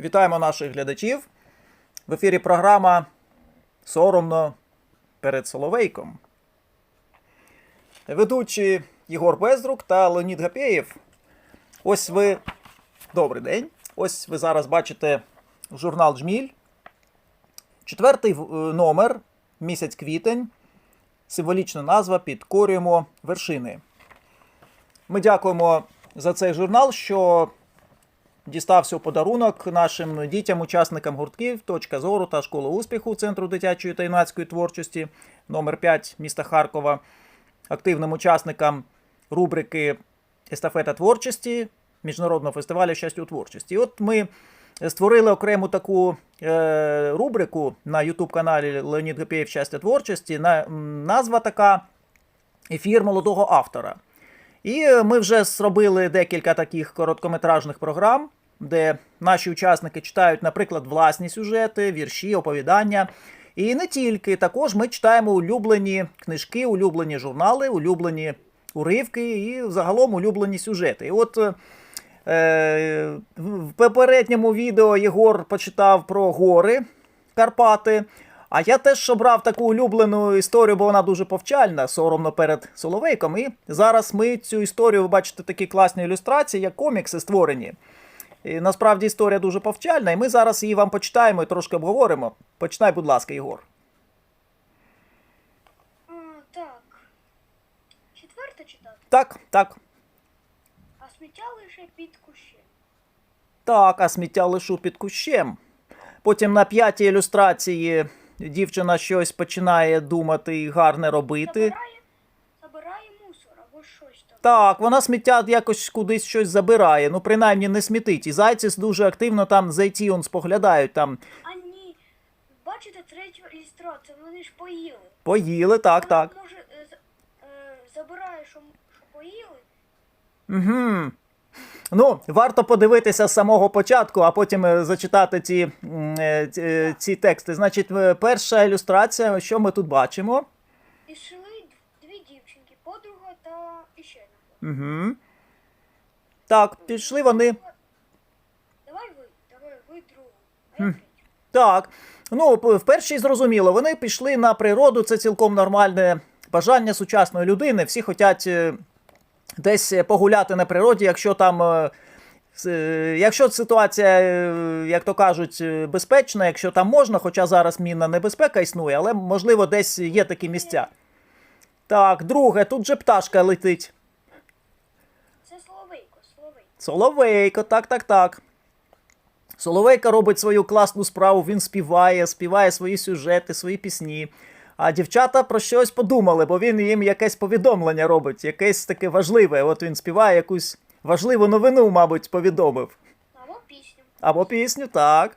Вітаємо наших глядачів. В ефірі програма Соромно перед Соловейком. Ведучі Єгор Безрук та Леонід Гапєєв. Ось ви. Добрий день. Ось ви зараз бачите журнал Джміль. Четвертий е, номер, місяць квітень. Символічна назва Підкорюємо вершини. Ми дякуємо за цей журнал, що дістався у подарунок нашим дітям, учасникам гуртків, точка зору та школа успіху Центру дитячої та юнацької творчості номер 5 міста Харкова, активним учасникам рубрики Естафета творчості Міжнародного фестивалю щастя у творчості. От ми створили окрему таку е, рубрику на Ютуб-каналі Леонід Гапєєв Щастя творчості. На, назва така Ефір молодого автора. І е, ми вже зробили декілька таких короткометражних програм, де наші учасники читають, наприклад, власні сюжети, вірші, оповідання. І не тільки, також ми читаємо улюблені книжки, улюблені журнали, улюблені уривки і загалом улюблені сюжети. І от е, в попередньому відео Єгор почитав про гори Карпати. А я теж обрав таку улюблену історію, бо вона дуже повчальна, соромно перед Соловейком. І зараз ми цю історію, ви бачите, такі класні ілюстрації, як комікси створені. І насправді історія дуже повчальна, і ми зараз її вам почитаємо і трошки обговоримо. Починай, будь ласка, Єгор. А, так. Четверте читати. Так, так. А сміття лише під кущем. Так, а сміття лишу під кущем. Потім на п'ятій ілюстрації дівчина щось починає думати і гарне робити. Забирає, забирає мусор або щось там. Так, вона сміття якось кудись щось забирає, ну принаймні не смітить. І зайці дуже активно там зайці он споглядають там. А ні. Бачите третю ілюстрацію, вони ж поїли. Поїли, так, Вона, так. Може, е, з- е, забирає, що, що поїли. Угу. Ну, варто подивитися з самого початку, а потім е, зачитати ці, е, ці, е, ці тексти. Значить, перша ілюстрація, що ми тут бачимо? І йшли д- дві дівчинки, подруга та іще одна. Угу. Так, пішли вони. Давай ви, давай ви другу. А я третю. Так. Ну, в першій зрозуміло, вони пішли на природу, це цілком нормальне бажання сучасної людини. Всі хочуть десь е, погуляти на природі, якщо там. е, е, Якщо ситуація, як то кажуть, безпечна, якщо там можна, хоча зараз мінна небезпека існує, але можливо десь є такі місця. Так, друге, тут же пташка летить. Це Соловейко, Соловейко. Соловейко, так, так, так. Соловейко робить свою класну справу, він співає, співає свої сюжети, свої пісні. А дівчата про щось подумали, бо він їм якесь повідомлення робить, якесь таке важливе. От він співає якусь важливу новину, мабуть, повідомив. Або пісню. Або пісню, так.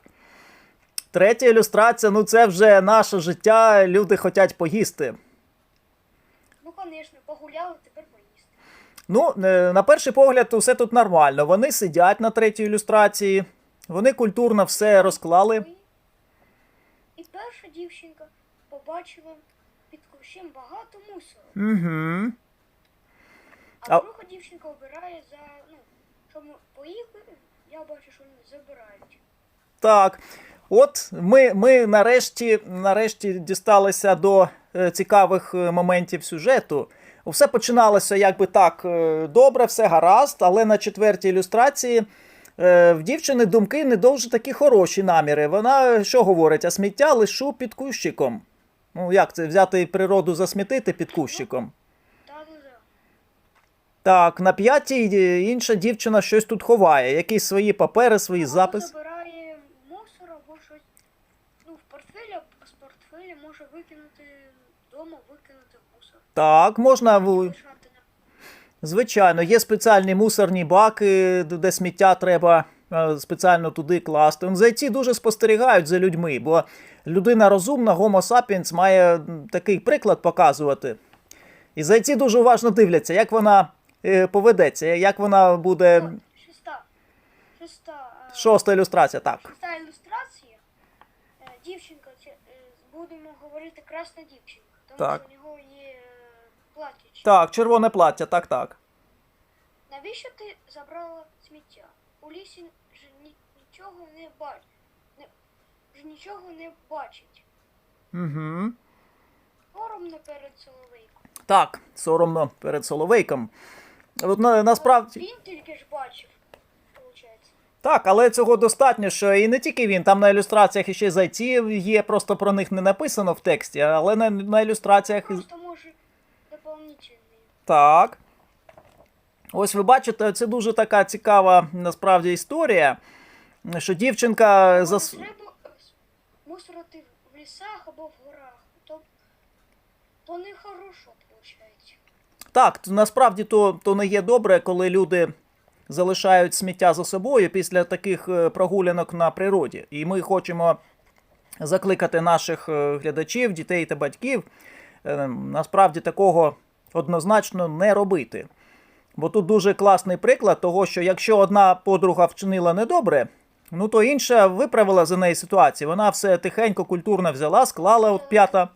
Третя ілюстрація ну це вже наше життя, люди хочуть поїсти. Ну, звісно, погуляли, тепер поїсти. Ну, е, на перший погляд, все тут нормально. Вони сидять на третій ілюстрації, вони культурно все розклали. І перша дівчинка побачила під кущем багато мусору. Угу. А, А- друга дівчинка обирає за, ну, ми поїхали, я бачу, що вони забирають. Так. От ми, ми нарешті, нарешті дісталися до е, цікавих е, моментів сюжету. Все починалося якби так е, добре, все гаразд, але на четвертій ілюстрації в дівчини думки не дуже такі хороші наміри. Вона що говорить, а сміття лишу під кущиком. Ну, як це взяти природу засмітити під кущиком? Так, на п'ятій е, інша дівчина щось тут ховає, якісь свої папери, свої записи. забирає мусор або щось. Ну, в портфелі, а з портфеля може викинути вдома, викинути мусор. Так, можна Звичайно, є спеціальні мусорні баки, де сміття треба е, спеціально туди класти. Зайці дуже спостерігають за людьми, бо людина розумна, Homo sapiens, має такий приклад показувати. І зайці дуже уважно дивляться, як вона е, поведеться, як вона буде. Шеста. Шеста. е, Шоста ілюстрація, так. Шеста ілюстрація. Е, Дівчинка, будемо говорити красна дівчинка. Тому Так. що у нього є плаття. Так, червоне плаття, так, так. Навіщо ти забрала сміття? У лісі ж нічого не бачить. Ж нічого не бачить. Угу. Соромно перед Соловейком. Так, соромно перед Соловейком. От, на, насправді. Він тільки ж бачив, виходить. Так, але цього достатньо, що і не тільки він, там на ілюстраціях іще зайці є, просто про них не написано в тексті, але на, на ілюстраціях. Просто може дополнительний. Так. Ось ви бачите, це дуже така цікава насправді історія, що дівчинка зас... треба мусорити в лісах або в горах. То, то не хорошо, виходить. Так, насправді то, то не є добре, коли люди залишають сміття за собою після таких е, прогулянок на природі. І ми хочемо закликати наших е, глядачів, дітей та батьків е, насправді такого однозначно не робити. Бо тут дуже класний приклад того, що якщо одна подруга вчинила недобре, ну то інша виправила за неї ситуацію. Вона все тихенько, культурно взяла, склала от п'ята.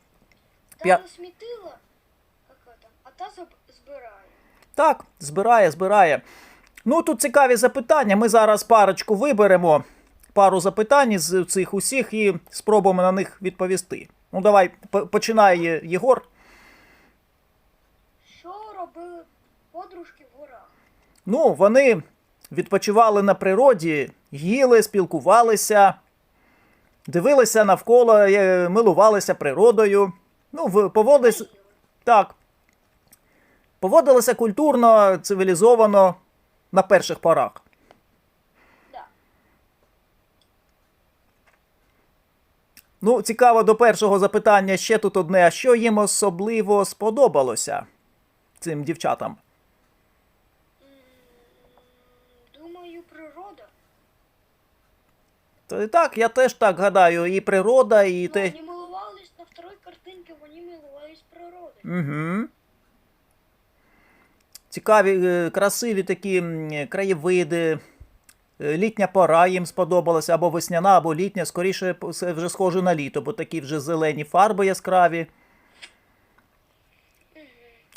П'я- засмітила, яка а та збирає. Так, збирає, збирає. Ну, тут цікаві запитання. Ми зараз парочку виберемо, пару запитань з цих усіх і спробуємо на них відповісти. Ну, давай, п- починай, Єгор. Що робили подружки в горах? Ну, вони відпочивали на природі, їли, спілкувалися, дивилися навколо, е, милувалися природою. Ну, в- поводились, так. Поводилися культурно, цивілізовано на перших порах. Ну, цікаво до першого запитання ще тут одне: а що їм особливо сподобалося цим дівчатам? М, Думаю, природа. То і так, я теж так гадаю, і природа, і Ну, те. Вони милувались на второй картинці, вони милувались природою. Угу. Цікаві, е, красиві такі краєвиди. Е, Літня пора їм сподобалася, або весняна, або літня, скоріше вже схоже на літо, бо такі вже зелені фарби яскраві.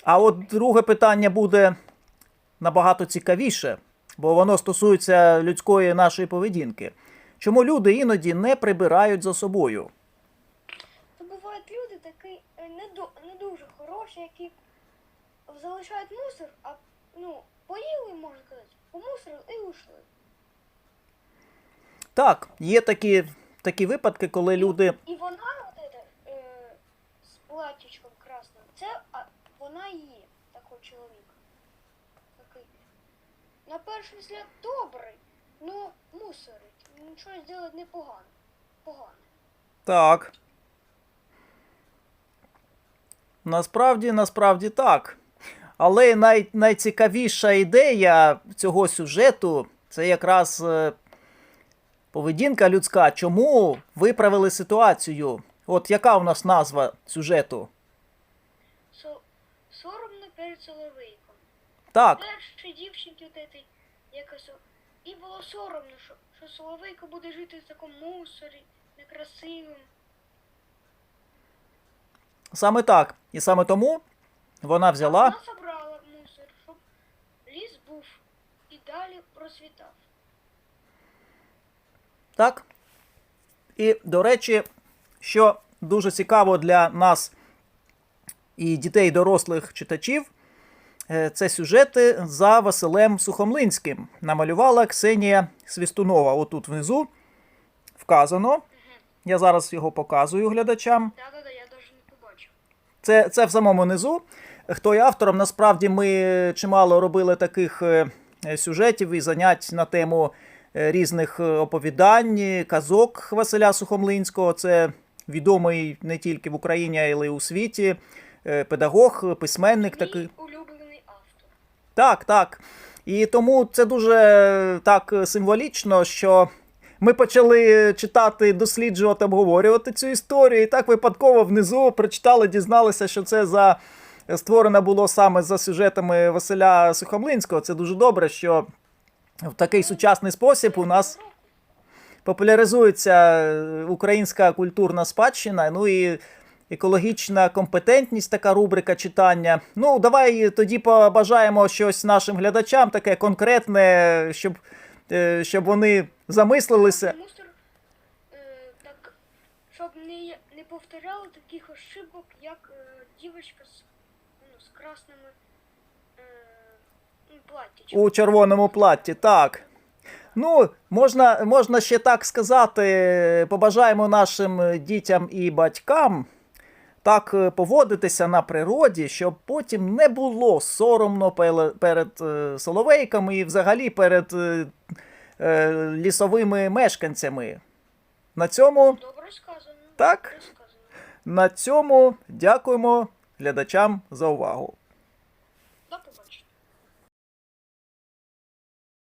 А от друге питання буде набагато цікавіше, бо воно стосується людської нашої поведінки. Чому люди іноді не прибирають за собою? То бувають люди такі е, не, до, не дуже хороші, які залишають мусор, а ну, поїли, можна сказати, помусорили і ушли. Так, є такі, такі випадки, коли люди. І вона, от это, е, з платічком красним, це а, вона є такий чоловік. Такий. На перший взгляд добрий, ну мусорить. Нічого зробити не погано. Погано. Так. Насправді, насправді так. Але най, найцікавіша ідея цього сюжету це якраз е, поведінка людська. Чому виправили ситуацію? От яка у нас назва сюжету? Соромно перед Соловейком. Так, Першій дівчинки якось. І було соромно, що, що Соловейко буде жити в такому мусорі, некрасивим. саме так. І саме тому вона взяла. Вона забрала мусор, щоб ліс був і далі просвітав. Так. І, до речі, що дуже цікаво для нас і дітей, і дорослих читачів, це сюжети за Василем Сухомлинським. Намалювала Ксенія Свістунова. Отут внизу вказано. Я зараз його показую глядачам. Це, це в самому низу. Хто є автором, насправді ми чимало робили таких е, е, сюжетів і занять на тему е, різних е, оповідань, казок Василя Сухомлинського. Це відомий не тільки в Україні, але й у світі. е, Педагог, письменник такий. Так, так. І тому це дуже так символічно, що ми почали читати, досліджувати, обговорювати цю історію, і так випадково внизу прочитали, дізналися, що це за створено було саме за сюжетами Василя Сухомлинського. Це дуже добре, що в такий сучасний спосіб у нас популяризується е, українська культурна спадщина, ну і екологічна компетентність, така рубрика читання. Ну, давай тоді побажаємо щось нашим глядачам, таке конкретне, щоб е, щоб вони замислилися. Мустер, е, так, щоб не, не повторяли таких ошибок, як е, дівчинка з, ну, з красними ну, платтячками. У червоному платті, так. Ну, можна, можна ще так сказати, побажаємо нашим дітям і батькам так е, поводитися на природі, щоб потім не було соромно перед е, соловейками і взагалі перед е, лісовими мешканцями. На цьому, Добре сказано. Так. Добре сказано. на цьому дякуємо глядачам за увагу.